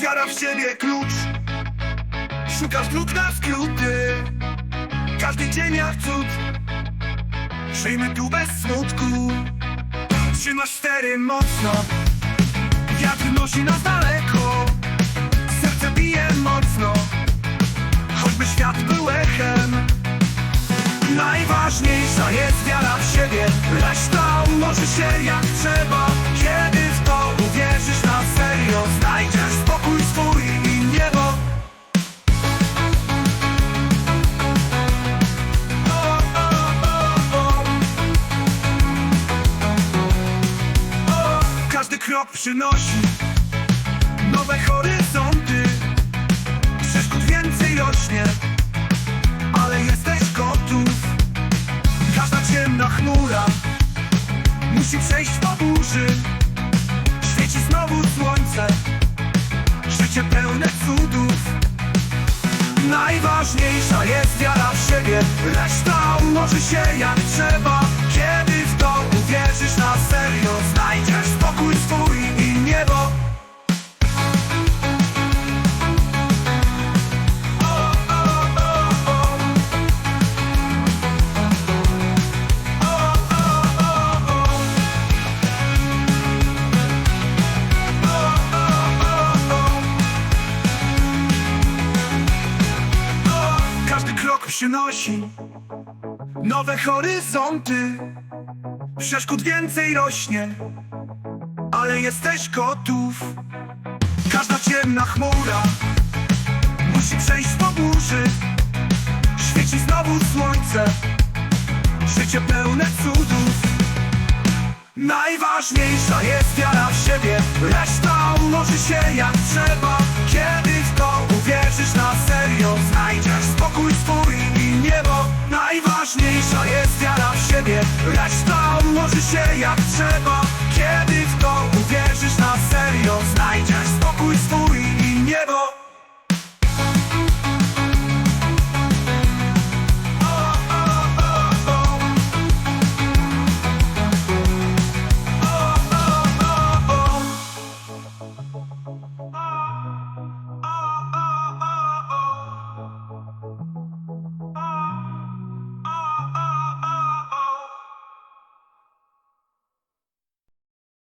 Wiara w siebie klucz. Szukasz dróg na skróty. Każdy dzień jak cud. Żyjmy tu bez smutku. Trzymasz stery mocno Wiatr nosi nas daleko. Serce bije mocno Choćby świat był echem. Najważniejsza jest wiara w siebie. Reszta ułoży się jak trzeba krok przynosi Nowe horyzonty. Przeszkód więcej rośnie ale jesteś gotów. Każda ciemna chmura Musi przejść po burzy Świeci znowu słońce Życie pełne cudów. Najważniejsza jest wiara w siebie Reszta ułoży się jak trzeba przynosi nowe horyzonty. Przeszkód więcej rośnie, ale jesteś gotów. Każda ciemna chmura musi przejść po burzy. Świeci znowu słońce, życie pełne cudów. Najważniejsza jest wiara w siebie Reszta ułoży się jak trzeba się jak trzeba